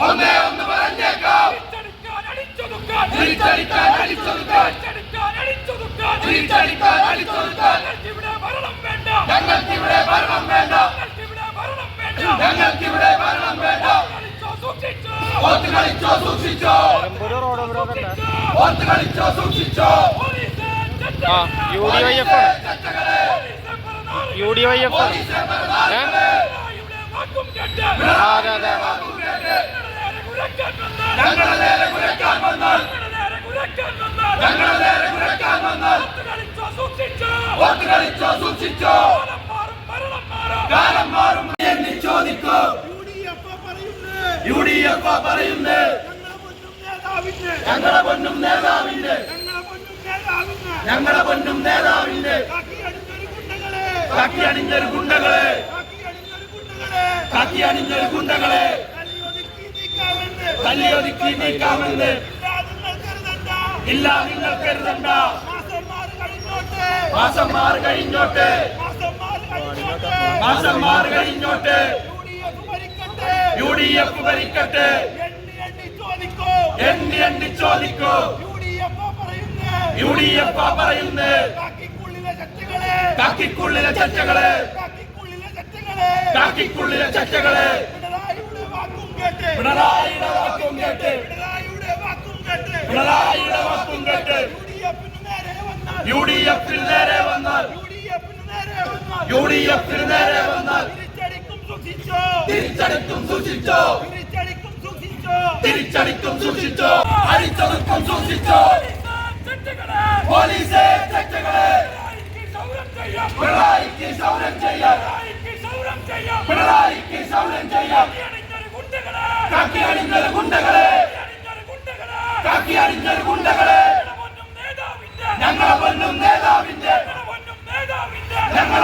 ഒന്നേ ഒന്ന് പറഞ്ഞേക്കാം. തിരിച്ചടിക്കാൻ അടിച്ചൊതുക്കാൻ. തിരിച്ചടിക്കാൻ അടിച്ചൊതുക്കാൻ. അടിച്ചൊതുക്കാൻ. ഇവിടെ ഭരണം വേണ്ട. വേണ്ട. ഞങ്ങൾക്കിവിടെ ഭരണം വേണ്ട. ഓത്ത് കളിച്ചോ സൂക്ഷിച്ചോ. ഓത്ത് കളിച്ചോ സൂക്ഷിച്ചോ. U D Y F U D Y F ആ അതെ അതെ ഞങ്ങളുടെ നേരെ കുരക്കാൻ വന്നാൽ ഞങ്ങളുടെ നേരെ കുരക്കാൻ വന്നാൽ ഓത്ത് കളിച്ചോ സൂക്ഷിച്ചോ കാലം മാറും എന്ന് ചോദിക്കോ യു ഡി എഫ് പറയുന്നേ ഞങ്ങളെ പൊന്നും നേതാവിന്റെ ഞങ്ങളെ പൊന്നും നേതാവിന്റെ കാക്കി അണിഞ്ഞൊരു ഗുണ്ടകളെ കാക്കി അണിഞ്ഞൊരു ഗുണ്ടകളെ തല്ലിയൊതുക്കി നീക്കാമെന്ന് ഇല്ല നിങ്ങൾ കരുതണ്ട. മാസം മാറി കഴിഞ്ഞോട്ടെ. മാസം മാറി കഴിഞ്ഞോട്ടെ. യു ഡി എഫ് ഭരിക്കട്ടെ. എണ്ണി എണ്ണി ചോദിക്കോ. യു ഡി എഫ് പറയുന്നേ. കാക്കിക്കുള്ളിലെ ചർച്ചകളെ. കാക്കിക്കുള്ളിലെ ചർച്ചകളെ. പിണറായിയുടെ എഫിൽ നേരെ വന്നാൽ യു ഡി എഫിൽ നേരെ വന്നാൽ തിരിച്ചടിക്കും സൂക്ഷിച്ചോ? തിരിച്ചടിക്കും സൂക്ഷിച്ചോ? അടിച്ചൊതുക്കും സൂക്ഷിച്ചോ? പോലീസേ ചർച്ചകളെ പിണറായിക്ക് സൗരം ചെയ്യാൻ പിണറായിക്ക് സൗരം ചെയ്യാൻ കാക്കി അണിഞ്ഞൊരു ഗുണ്ടകളെ കാക്കി അണിഞ്ഞൊരു ഗുണ്ടകളെ ഞങ്ങളെ പൊന്നും നേതാവിന്റെ ഞങ്ങളെ പൊന്നും